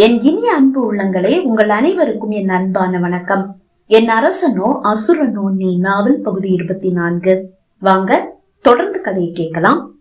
என் இனிய அன்பு உள்ளங்களே உங்கள் அனைவருக்கும் என் அன்பான வணக்கம். என் அரசனோ அசுரனோ நீ நாவல் பகுதி இருபத்தி நான்கு. வாங்க தொடர்ந்து கதையை கேட்கலாம்.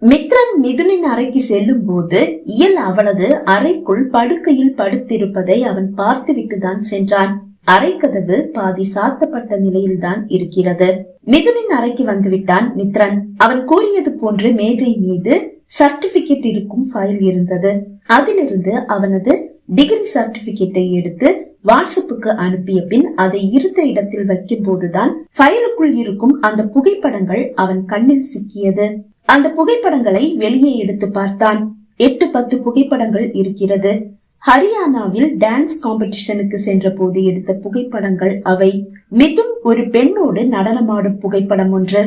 மித்ரன் மிதுனின் அறைக்கு செல்லும் போது இயல் அவளது அறைக்குள் படுக்கையில் படுத்திருப்பதை அவன் பார்த்துவிட்டுதான் சென்றான். அரைக்கதவு பாதி சாத்தப்பட்ட நிலையில்தான் இருக்கிறது. மிதுனின் அறைக்கு வந்துவிட்டான் மித்ரன். அவன் கூறியது போன்று மேஜை மீது சர்டிபிகேட் இருக்கும் ஃபைல் இருந்தது. அதிலிருந்து அவனது டிகிரி சர்டிபிகேட்டை எடுத்து வாட்ஸ்அப்புக்கு அனுப்பிய பின் அதை இருந்த இடத்தில் வைக்கும் போதுதான் ஃபைலுக்குள் இருக்கும் அந்த புகைப்படங்கள் அவன் கண்ணில் சிக்கியது. அந்த புகைப்படங்களை வெளியே எடுத்து பார்த்தான். எட்டு பத்து புகைப்படங்கள் இருக்கிறது. ஹரியானாவில் டான்ஸ் காம்படிஷனுக்கு சென்ற போது எடுத்த புகைப்படங்கள் அவை. மிதும் ஒரு பெண்ணோடு நடனமாடும் புகைப்படம் ஒன்று.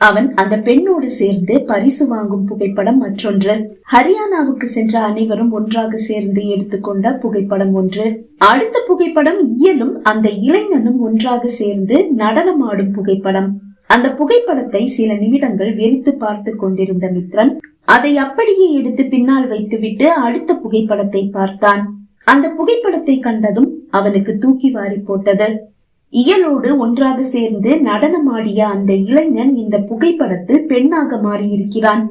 அவன் அந்த பெண்ணோடு சேர்ந்து பரிசு வாங்கும் புகைப்படம் மற்றொன்று. ஹரியானாவுக்கு சென்ற அனைவரும் ஒன்றாக சேர்ந்து எடுத்துக்கொண்ட புகைப்படம் ஒன்று. அடுத்த புகைப்படம் இயலும் அந்த இளைஞனும் ஒன்றாக சேர்ந்து நடனமாடும் புகைப்படம். அந்த புகைப்படத்தை சில நிமிடங்கள் வெறித்து பார்த்து கொண்டிருந்த மித்ரன் அதை அப்படியே எடுத்து பின்னால் வைத்துவிட்டு அடுத்த புகைப்படத்தை பார்த்தான். அந்த புகைப்படத்தை கண்டதும் அவனுக்கு தூக்கி வாரி போட்டது. இயலோடு ஒன்றாக சேர்ந்து நடனமாடிய அந்த இளைஞன் இந்த புகைப்படத்தில் பெண்ணாக மாறியிருக்கிறான்.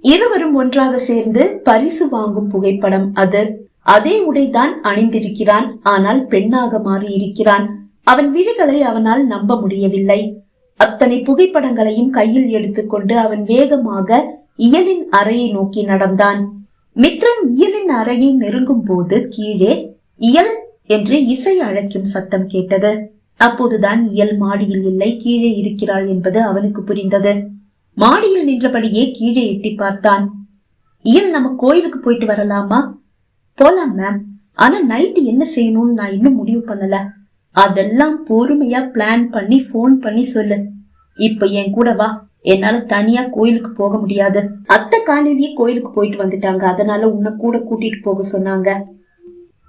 இருவரும் ஒன்றாக சேர்ந்து பரிசு வாங்கும் புகைப்படம் அது. அதே உடைதான் அணிந்திருக்கிறான் ஆனால் பெண்ணாக மாறியிருக்கிறான். அவன் விழிகளை அவனால் நம்ப முடியவில்லை. அத்தனை புகைப்படங்களையும் கையில் எடுத்துக்கொண்டு அவன் வேகமாக இயலின் அறையை நோக்கி நடந்தான். மித்ரன் இயலின் அறையை நெருங்கும் போது கீழே இயல் என்று இசை அழைக்கும் சத்தம் கேட்டது. அப்போதுதான் இயல் மாடியில் இல்லை கீழே இருக்கிறாள் என்பது அவனுக்கு புரிந்தது. மாடியில் நின்றபடியே கீழே எட்டி பார்த்தான். இயல் நம்ம கோயிலுக்கு போயிட்டு வரலாமா? போலாம் மேம் ஆனா நைட்டு என்ன செய்யணும்னு நான் இன்னும் முடிவு பண்ணல. அதெல்லாம் பொறுமையா பிளான் பண்ணி ஃபோன் பண்ணி சொல்லு. இப்ப என் கூட வா. என்னால தனியா கோயிலுக்கு போக முடியாது. அத்தை காலையிலேயே கோயிலுக்கு போயிட்டு வந்துட்டாங்க. அதனால உன்னை கூட கூட்டிட்டு போக சொன்னாங்க.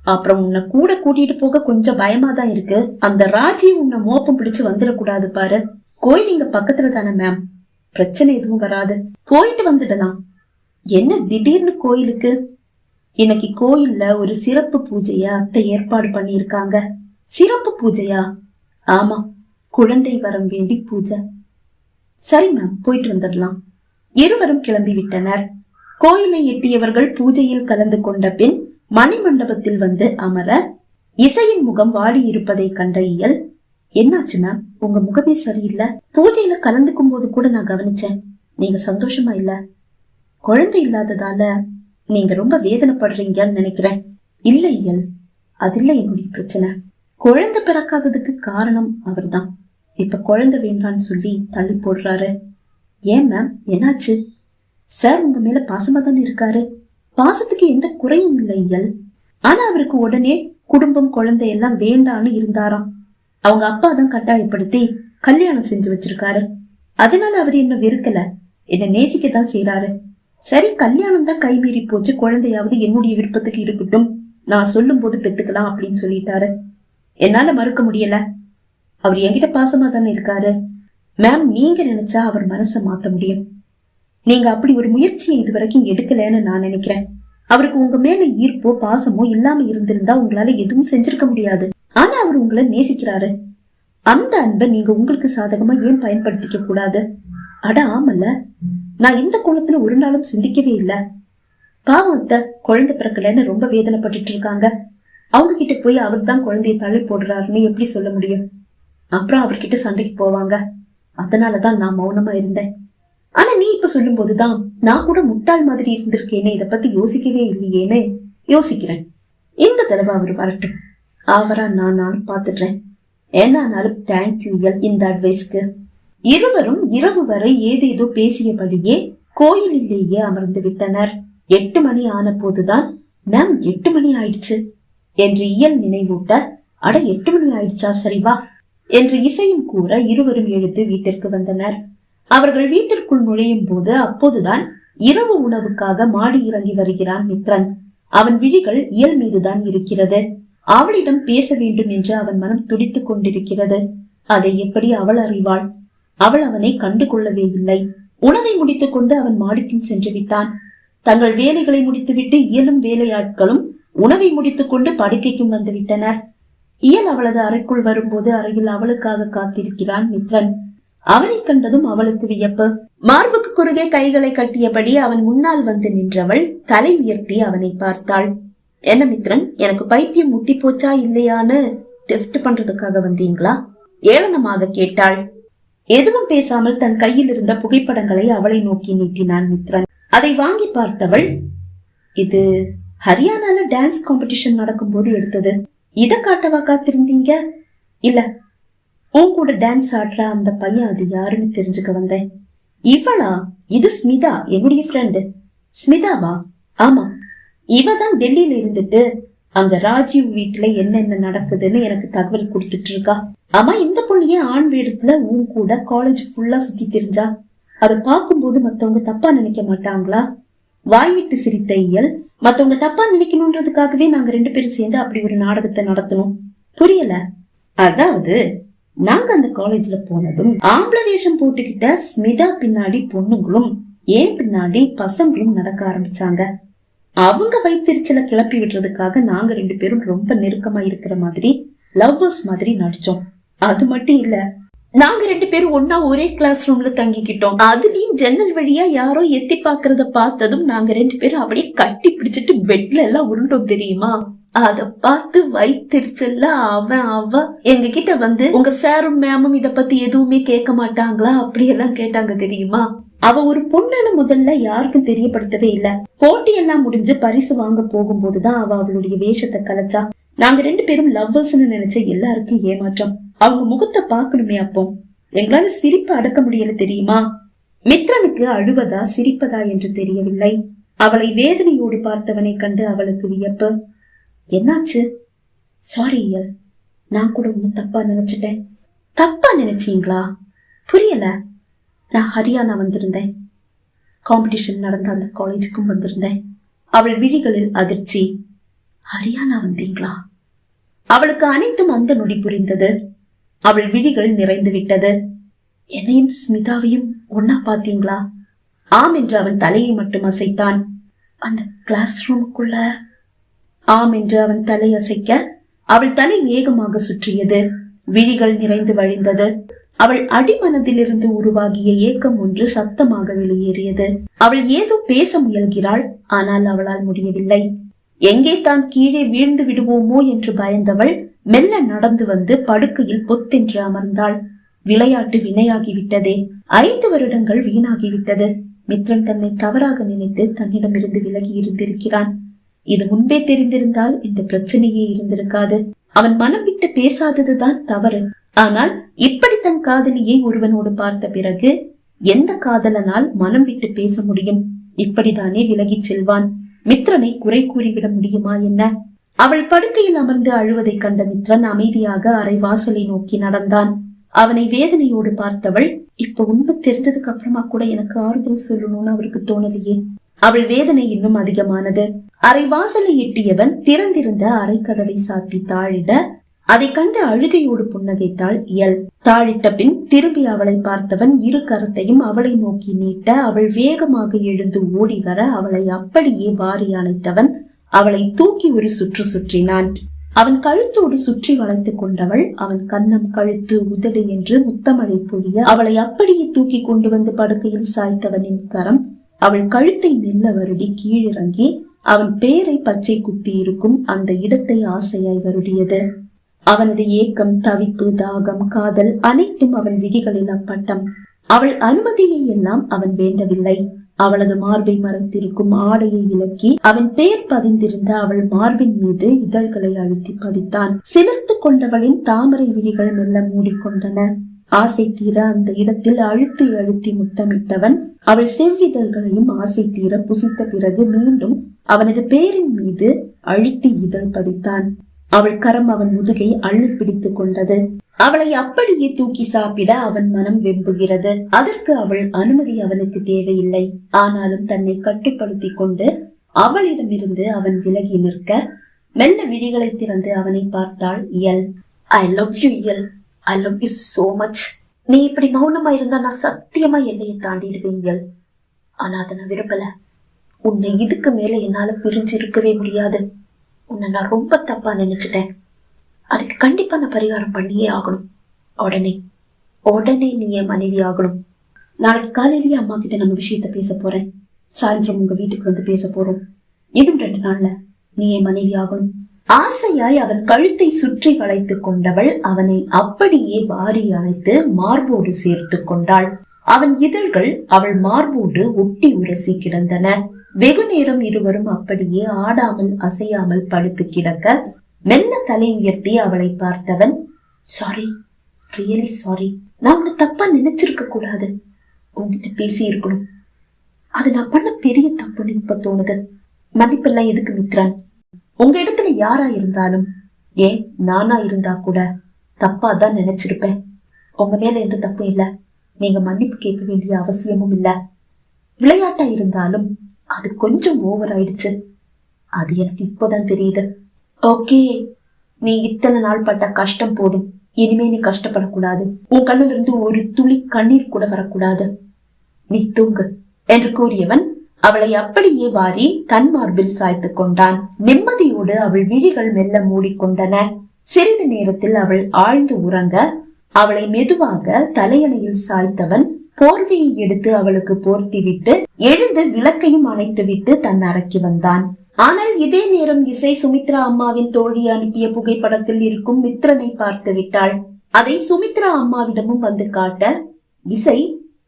அப்புறம் உன்னை கூட கூட்டிட்டு போக கொஞ்சம் பயமா தான் இருக்கு. அந்த ராஜி உன்னை மோப்பம் பிடிச்சு வந்துடக்கூடாது பாரு. கோயில் இங்க பக்கத்துல தானே மேம் பிரச்சனை எதுவும் வராது. போயிட்டு வந்துடலாம். என்ன திடீர்னு கோயிலுக்கு? இன்னைக்கு கோயில்ல ஒரு சிறப்பு பூஜைய அத்தை ஏற்பாடு பண்ணியிருக்காங்க. சிறப்பு பூஜையா? ஆமா குழந்தை வரம் வேண்டி பூஜை. சரி மேம் போயிட்டு வந்துடலாம். இருவரும் கிளம்பி விட்டனர். கோயிலை எட்டியவர்கள் பூஜையில் கலந்து கொண்ட பின் மணி மண்டபத்தில் வந்து அமர இசையின் முகம் வாடி இருப்பதை கண்ட இயல் என்னாச்சு மேம் உங்க முகமே சரியில்லை. பூஜையில கலந்துக்கும் போது கூட நான் கவனிச்சேன். நீங்க சந்தோஷமா இல்ல? குழந்தை இல்லாததால நீங்க ரொம்ப வேதனைப்படுறீங்கன்னு நினைக்கிறேன். இல்ல இயல். அது இல்ல என்னுடைய பிரச்சனை. குழந்தை பிறக்காததுக்கு காரணம் அவர்தான். இப்ப குழந்தை வேண்டான்னு சொல்லி தள்ளி போடுறாரு. ஏன் மேம் என்னாச்சு? சார் உங்க மேல பாசமா தானே இருக்காரு? பாசத்துக்கு எந்த குறையும் இல்லை இயல் ஆனா அவருக்கு உடனே குடும்பம் குழந்தை எல்லாம் வேண்டான்னு இருந்தாராம். அவங்க அப்பா தான் கட்டாயப்படுத்தி கல்யாணம் செஞ்சு வச்சிருக்காரு. அதனால அவர் என்ன வெறுக்கல? என்ன நேசிக்கத்தான் செய்யறாரு சரி கல்யாணம் தான் கைமீறி போச்சு. குழந்தையாவது என்னுடைய விருப்பத்துக்கு இருக்கட்டும். நான் சொல்லும் போது பெத்துக்கலாம் அப்படின்னு சொல்லிட்டாரு. என்னால மறுக்க முடியல. அவர் என்கிட்ட பாசமா தானே இருக்காரு. மேம் நீங்க நினைச்சா அவர் மனசை மாத்த முடியும். நீங்க அப்படி ஒரு முயற்சியை இது வரைக்கும் எடுக்கலன்னு நான் நினைக்கிறேன். அவருக்கு உங்க மேல ஈர்ப்போ பாசமோ இல்லாம இருந்திருந்தா உங்களால எதுவும் செஞ்சிருக்க முடியாது. ஆனா அவர் உங்களை நேசிக்கிறாரு. அந்த அன்பை நீங்க உங்களுக்கு சாதகமா ஏன் பயன்படுத்திக்க கூடாது? அட ஆமல்ல. நான் இந்த குளத்துல ஒரு நாளும் சிந்திக்கவே இல்ல. பாவம் அத்தை குழந்தை பிறக்கலன்னு ரொம்ப வேதனைப்பட்டுட்டு இருக்காங்க. அவங்க கிட்ட போய் அவர் தான் குழந்தைய தள்ளி போடுறாருன்னு எப்படி சொல்ல முடியும்? அப்புறம் அவர்கிட்ட சண்டைக்கு போவாங்க. அதனாலதான் நான் மௌனமா இருந்தேன். ஆனா நீ இப்ப சொல்லும் போதுதான் நான் கூட முட்டாள் மாதிரி இருந்திருக்கேனே இத பத்தி யோசிக்கவே இல்லையேன்னு யோசிக்கிறேன். இந்த தடவை அவர் வரட்டும். அவரா நான் நானும் பாத்துடுறேன் என்னானாலும் தேங்க்யூ எல் இந்த அட்வைஸ்க்கு இருவரும் இரவு வரை ஏதேதோ பேசியபடியே கோயிலிலேயே அமர்ந்து விட்டனர். எட்டு மணி ஆன போதுதான் மேம் எட்டு மணி ஆயிடுச்சு என்று இயல் நினைவூட்ட அட எட்டு மணி ஆயிடுச்சா சரிவா என்று இசையும் கூற இருவரும் எழுந்து வீட்டிற்கு வந்தனர். அவர்கள் வீட்டிற்குள் நுழையும் போது அப்போதுதான் இரவு உணவுக்காக மாடி இறங்கி வருகிறான் மித்ரன். அவன் விழிகள் இயல் மீதுதான் இருக்கிறது. அவளிடம் பேச வேண்டும் என்று அவன் மனம் துடித்துக் கொண்டிருக்கிறது. அதை எப்படி அவள் அறிவாள்? அவள் அவனை கண்டு கொள்ளவே இல்லை. உணவை முடித்துக் கொண்டு அவன் மாடிக்கும் சென்று விட்டான். தங்கள் வேலைகளை முடித்துவிட்டு இயலும் வேலையாட்களும் உணவை முடித்துக்கொண்டு படுக்கைக்கும் வந்துவிட்டனர் இயல் அவளது அறைக்குள் வரும்போது அறையில் அவளுக்காக காத்திருக்கிறான் மித்ரன். அவனை கண்டதும் அவளுக்கு வியப்பு. மார்புக்கு குறுகே கைகளை கட்டியபடி அவன் முன்னால் வந்து நின்றவள் தலை உயர்த்தி அவனை பார்த்தாள். என்ன மித்ரன் எனக்கு பைத்தியம் முத்தி போச்சா இல்லையான்னு டெஸ்ட் பண்றதுக்காக வந்தீங்களா? ஏளனமாக கேட்டாள். எதுவும் பேசாமல் தன் கையில் இருந்த புகைப்படங்களை அவளை நோக்கி நீட்டினான் மித்ரன். அதை வாங்கி பார்த்தவள் இது ஹரியானால டான்ஸ் காம்படிஷன் நடக்கும்போது எடுத்தது. இத காட்டவா காத்திருந்தீங்க? இல்ல உன் கூட டான்ஸ் ஆடுற அந்த பையன் அது யாருன்னு தெரிஞ்சுக்க வந்தேன். இவளா? இது ஸ்மிதா என்னுடைய ஃப்ரெண்டு ஸ்மிதாவா? ஆமா. இவ தான் டெல்லியில இருந்துட்டு அங்க ராஜீவ் வீட்டுல என்னென்ன நடக்குதுன்னு எனக்கு தகவல் கொடுத்துட்டு இருக்கா. ஆமா இந்த பொண்ணிய ஆண் வேடத்துல உன் கூட காலேஜ் ஃபுல்லா சுத்தி தெரிஞ்சா. அதை பார்க்கும்போது மத்தவங்க தப்பா நினைக்க மாட்டாங்களா? வாய் விட்டு சிரித்த இயல் மத்தவங்க தப்பா நினைக்கணும்ன்றதுக்காகவே நாங்க ரெண்டு பேரும் சேர்ந்து அப்படி ஒரு நாடகத்தை நடத்தணும் புரியல? அதாவது நாங்க அந்த காலேஜ்ல போனதும் ஆம்பளை வேஷம் போட்டுக்கிட்ட ஸ்மிதா பின்னாடி பொண்ணுங்களும் ஏன் பின்னாடி பசங்களும் நடக்க ஆரம்பிச்சாங்க. அவங்க வைத்திருச்சலை கிளப்பி விடுறதுக்காக நாங்க ரெண்டு பேரும் ரொம்ப நெருக்கமா இருக்கிற மாதிரி லவ்வர்ஸ் மாதிரி நடிச்சோம். அது மட்டும் இல்ல நாங்க ரெண்டு பேரும் ஒன்னா ஒரே கிளாஸ் ரூம்ல தங்கிக்கிட்டோம். அதுலயும் ஜன்னல் வழியா யாரோ எத்தி பாக்குறத பார்த்ததும் நாங்க ரெண்டு பேரும் அப்படியே கட்டி பிடிச்சிட்டு பெட்ல எல்லாம் உருண்டோம் தெரியுமா? அத பார்த்து வைத்திருச்சல்ல அவன் அவ. எங்க கிட்ட வந்து உங்க சாரும் மேமும் இத பத்தி எதுவுமே கேட்க மாட்டாங்களா? அப்படியெல்லாம் கேட்டாங்க தெரியுமா? அவ ஒரு பொண்ணுன்னு முதல்ல யாருக்கும் தெரியப்படுத்தவே இல்ல. போட்டி எல்லாம் முடிஞ்சு பரிசு வாங்க போகும்போதுதான் அவ அவளுடைய வேஷத்தை கலைச்சா. நாங்க ரெண்டு பேரும் லவ்வர்ஸ்னு நினைச்ச எல்லாருக்கும் ஏமாற்றம். அவங்க முகத்தை பார்க்கணுமே அப்போ. எங்களால சிரிப்பு அடக்க முடியல தெரியுமா? மித்ரனுக்கு அழுவதா சிரிப்பதா என்று தெரியவில்லை. அவளை வேதனையோடு பார்த்தவனை கண்டு அவளுக்கு வியப்பு. என்னாச்சு? சாரி ஐயர் நான் கூட ஒண்ணு தப்பா நினைச்சிட்டேன். தப்பா நினைச்சீங்களா? புரியல. நான் ஹரியானா வந்திருந்தேன். காம்படிஷன் நடந்த அந்த காலேஜுக்கும் வந்திருந்தேன். அவள் விழிகளில் அதிர்ச்சி. ஹரியானா வந்தீங்களா? அவளுக்கு அனைத்தும் அந்த நொடி புரிந்தது. அவள் விழிகள் நிறைந்து விட்டது. என்னையும் ஸ்மிதாவையும் ஒன்னா பாத்தீங்களா ஆம் என்று அவன் தலையை மட்டும் அசைத்தான். அந்த கிளாஸ் ரூமுக்குள்ள ஆம் என்று அவன் தலை அசைக்க அவள் தலை வேகமாக சுற்றியது. விழிகள் நிறைந்து வழிந்தது. அவள் அடிமனதிலிருந்து உருவாகிய ஏக்கம் ஒன்று சத்தமாக வெளியேறியது. அவள் ஏதோ பேச முயல்கிறாள் ஆனால் அவளால் முடியவில்லை. எங்கே தான் கீழே வீழ்ந்து விடுவோமோ? என்று பயந்தவள் மெல்ல நடந்து வந்து படுக்கையில் பொத்தென்று அமர்ந்தாள். விளையாட்டு வினையாகிவிட்டதே. ஐந்து வருடங்கள் வீணாகிவிட்டது. மித்ரன் தன்னை தவறாக நினைத்து தன்னிடமிருந்து விலகி இருந்திருக்கிறான். இது முன்பே தெரிந்திருந்தால் இந்த பிரச்சனையே இருந்திருக்காது. அவன் மனம் விட்டு பேசாததுதான் தவறு. ஆனால் இப்படி தன் காதலியை ஒருவனோடு பார்த்த பிறகு எந்த காதலனால் மனம் விட்டு பேச முடியும்? இப்படித்தானே விலகிச் செல்வான். மித்ரனை குறை கூறிவிட முடியுமா என்ன? அவள் படுக்கையில் அமர்ந்து அழுவதைக் கண்ட மித்ரன் அமைதியாக அரை வாசலை நோக்கி நடந்தான். அவனை வேதனையோடு பார்த்தவள் இப்ப உண்மை தெரிஞ்சதுக்கு அப்புறமா கூட எனக்கு ஆறுதல் சொல்லணும்னு அவருக்கு தோணலையே. அவள் வேதனை இன்னும் அதிகமானது. அரை வாசலை எட்டியவன் திறந்திருந்த அரை கதவை சாத்தி தாழிட அதை கண்டு அழுகையோடு புன்னகைத்தாள் இயல். தாழிட்ட பின் திரும்பி அவளை பார்த்தவன் இரு கரத்தையும் அவளை நோக்கி நீட்ட அவள் வேகமாக எழுந்து ஓடி வர அவளை அப்படியே வாரி அணைத்தவன் அவளை தூக்கி ஒரு சுற்று சுற்றினான். அவன் கழுத்தோடு சுற்றி வளைத்துக் கொண்டவள் அவன் கன்னம் கழுத்து உதடு என்று முத்தமழை பொழிய அவளை அப்படியே தூக்கி கொண்டு வந்து படுக்கையில் சாய்த்தவனின் கரம் அவள் கழுத்தை மெல்ல வருடி கீழிறங்கி அவன் பேரை பச்சை குத்தி இருக்கும் அந்த இடத்தை ஆசையாய் வருடியது. அவனது ஏக்கம் தவிப்பு தாகம் காதல் அனைத்தும் அவன் விழிகளில் அப்பட்டம். அவள் அனுமதியை எல்லாம் அவன் வேண்டவில்லை. அவளது மார்பை மறைத்திருக்கும் ஆடையை விலக்கி அவன் பெயர் பதிந்திருந்த அவள் மார்பின் மீது இதழ்களை அழுத்தி பதித்தான். சிலிர்த்து கொண்டவளின் தாமரை விழிகள் மெல்ல மூடிக்கொண்டன. ஆசை தீர அந்த இடத்தில் அழுத்தி அழுத்தி முத்தமிட்டவன். அவள் செவ்விதழ்களையும் ஆசை தீர புசித்த பிறகு மீண்டும் அவனது பேரின் மீது அழுத்தி இதழ் பதித்தான். அவள் கரம் அவன் முதுகை அள்ளி பிடித்துக் கொண்டது. அவளை அப்படியே தூக்கி சாப்பிட அவன் மனம் வெம்புகிறது. அதற்கு அவள் அனுமதி அவனுக்கு தேவையில்லை. ஆனாலும் தன்னை கட்டுப்படுத்திக் கொண்டு அவளிடமிருந்து அவன் விலகி நிற்க மெல்ல விழிகளை திறந்து அவனை பார்த்தாள் இயல். I love you Iyal. I love you so much நீ இப்படி மௌனமா இருந்தா நான் சத்தியமா என்னைய தாண்டிடுவீங்கள். ஆனா அதை நான் விரும்பல. உன்னை இதுக்கு மேல என்னால பிரிஞ்சு இருக்கவே முடியாது. உன்னை நான் ரொம்ப தப்பா நினைச்சிட்டேன். அதுக்கு கண்டிப்பா நான் பரிகாரம் பண்ணியே ஆகணும். உடனே. உடனே நீ என் மனைவி ஆகணும். நாளைக்கு காலையிலேயே அம்மா கிட்ட நம்ம விஷயத்த பேச போறேன். சாயந்தரம் உங்க வீட்டுக்கு வந்து பேச போறோம். இன்னும் ரெண்டு நாள்ல நீ என் மனைவி ஆகணும். ஆசையாய் அவன் கழுத்தை சுற்றி வளைத்துக் கொண்டவள் அவனை அப்படியே வாரி அணைத்து மார்போடு சேர்த்து கொண்டாள். அவன் இதழ்கள் அவள் மார்போடு ஒட்டி உரசி கிடந்தன. வெகு நேரம் இருவரும் அப்படியே ஆடாமல் அசையாமல் படுத்து கிடக்க மெல்ல தலை உயர்த்தி அவளை பார்த்தவன் சாரி ரியலி சாரி நான் உன்னை தப்பா நினைச்சிருக்க கூடாது. உன்கிட்ட பேசி இருக்கணும். அது நான் பண்ண பெரிய தப்புன்னு இப்ப தோணுது. மன்னிப்பெல்லாம் எதுக்கு மித்ரான்? உங்க இடத்துல யாரா இருந்தாலும் ஏன் நானா இருந்தா கூட தப்பா தான் நினைச்சிருப்பேன். உங்க மேல எந்த தப்பும் இல்ல. நீங்க மன்னிப்பு கேட்க வேண்டிய அவசியமும் இல்ல. விளையாட்டா இருந்தாலும் அது கொஞ்சம் ஓவர் ஆயிடுச்சு. அது எனக்கு இப்போதான் தெரியுது. ஓகே நீ இத்தனை நாள் பட்ட கஷ்டம் போதும். இனிமே நீ கஷ்டப்படக்கூடாது. உன் கண்ணுல இருந்து ஒரு துளி கண்ணீர் கூட வரக்கூடாது. நீ தூங்கு என்று கூறியவன் அவளை அப்படியே வாரி தன் மார்பில் சாய்த்து கொண்டான். நிம்மதியோடு அவள் விழிகள் மெல்ல மூடிக்கொண்டன. சிறிது நேரத்தில் அவள் ஆழ்ந்து உறங்க அவளை மெதுவாக தலையணையில் சாய்த்தவன் போர்வையை எடுத்து அவளுக்கு போர்த்திவிட்டு எழுந்து விளக்கையும் அணைத்துவிட்டு தன் அறைக்கு வந்தான். ஆனால் இதே நேரம் இசை சுமித்ரா அம்மாவின் தோழி அனுப்பிய புகைப்படத்தில் இருக்கும் மித்ரனை பார்த்து விட்டாள். அதை சுமித்ரா அம்மாவிடமும் வந்து காட்ட இசை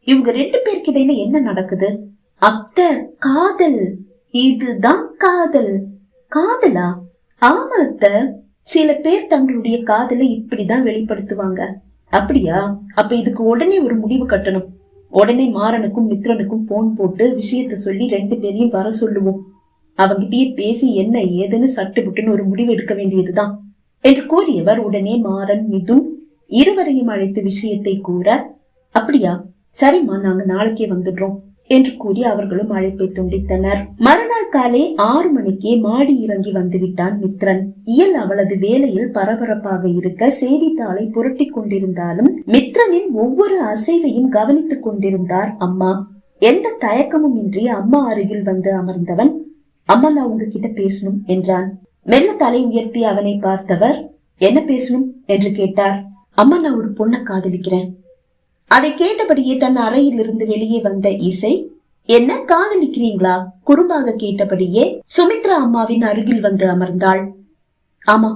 இவங்க ரெண்டு பேருக்கிடையில என்ன நடக்குது? அத்த காதல். இதுதான் காதல். காதலா? ஆமா அத்த. சில பேர் தங்களுடைய காதலை இப்படிதான் வெளிப்படுத்துவாங்க. அப்படியா? அப்ப இதுக்கு உடனே ஒரு முடிவு கட்டணும். உடனே மாறனுக்கும் மித்ரனுக்கும் போன் போட்டு விஷயத்த சொல்லி ரெண்டு பேரையும் வர சொல்லுவோம். அவங்கிட்டயே பேசி என்ன ஏதுன்னு சட்டு புட்டுன்னு ஒரு முடிவு எடுக்க வேண்டியதுதான். என்று கூறியவர் உடனே மாறன் மிதுன் இருவரையும் அழைத்து விஷயத்தை கூற அப்படியா? சரிம்மா நாங்க நாளைக்கே வந்துடுறோம். என்று கூறி அவர்களும் அழைப்பை துண்டித்தனர். மறுநாள் காலை ஆறு மணிக்கே மாடி இறங்கி வந்துவிட்டான் மித்ரன். இயல் அவளது வேலையில் பரபரப்பாக இருக்க செய்தித்தாளை புரட்டி கொண்டிருந்தாலும் மித்ரனின் ஒவ்வொரு அசைவையும் கவனித்துக் கொண்டிருந்தார் அம்மா. எந்த தயக்கமும் இன்றி அம்மா அருகில் வந்து அமர்ந்தவன் அம்மா நான் உங்ககிட்ட பேசணும் என்றான். மெல்ல தலை உயர்த்தி அவனை பார்த்தவர் என்ன பேசணும்? என்று கேட்டார். அம்மா நான் ஒரு பொண்ணை காதலிக்கிறேன். அதை கேட்டபடியே தன் அறையில் இருந்து வெளியே வந்த இசை என்ன காதலிக்கிறீங்களா? குறும்பாக கேட்டபடியே சுமித்ரா அம்மாவின் அருகில் வந்து அமர்ந்தாள். ஆமா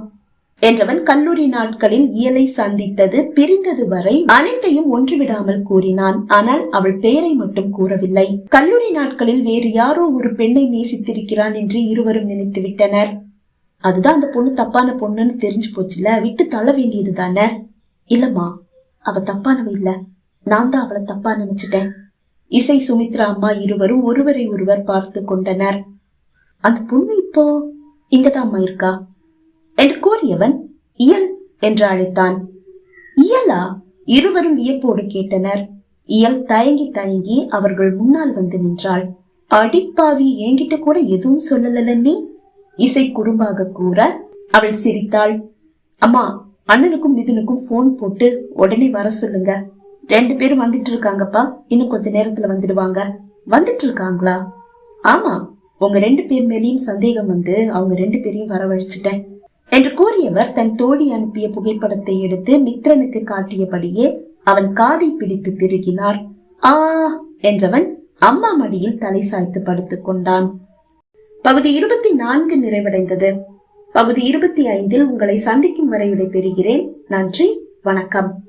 என்றவன் கல்லூரி நாட்களில் இயலை சந்தித்தது பிரிந்தது வரை அனைத்தையும் ஒன்றுவிடாமல் கூறினான். ஆனால் அவள் பெயரை மட்டும் கூறவில்லை. கல்லூரி நாட்களில் வேறு யாரோ ஒரு பெண்ணை நேசித்திருக்கிறான் என்று இருவரும் நினைத்து விட்டனர். அதுதான் அந்த பொண்ணு தப்பான பொண்ணுன்னு தெரிஞ்சு போச்சுல விட்டு தள்ள வேண்டியது தானே இல்லம்மா அவ தப்பானவ இல்ல. நான் தான் அவளை தப்பா நினைச்சிட்டேன். இசை சுமித்ரா அம்மா இருவரும் ஒருவரை ஒருவர் பார்த்து கொண்டனர். அந்த பொண்ணு இப்போ இங்கதான் அம்மா இருக்கா? என்று கூறியவன் இயல் என்று அழைத்தான். இயலா? இருவரும் வியப்போடு கேட்டனர். இயல் தயங்கி தயங்கி அவர்கள் முன்னால் வந்து நின்றாள். அடிப்பாவி என்கிட்ட கூட எதுவும் சொல்லல நீ? இசை குறும்பாக கூற அவள் சிரித்தாள். அம்மா அண்ணனுக்கும் மிதுனுக்கும் போன் போட்டு உடனே வர சொல்லுங்க. ரெண்டு பேரும் வந்துட்டு இருக்காங்கப்பா இன்னும் கொஞ்ச நேரத்துல வந்துடுவாங்க. வந்துட்டு இருக்காங்களா ஆமா உங்க ரெண்டு பேர் மேலேயும் சந்தேகம் வந்து அவங்க ரெண்டு பேரையும் வரவழைச்சிட்டேன். என்று கூறியவர் தன் தோழி அனுப்பிய புகைப்படத்தை எடுத்து மித்ரனுக்கு காட்டியபடியே அவன் காதை பிடித்து திருகினார். ஆ என்றவன் அம்மா மடியில் தலை சாய்த்து படுத்துக் கொண்டான். பகுதி இருபத்தி நான்கு நிறைவடைந்தது. பகுதி இருபத்தி ஐந்தில் உங்களை சந்திக்கும் வரை விடைபெறுகிறேன். நன்றி வணக்கம்.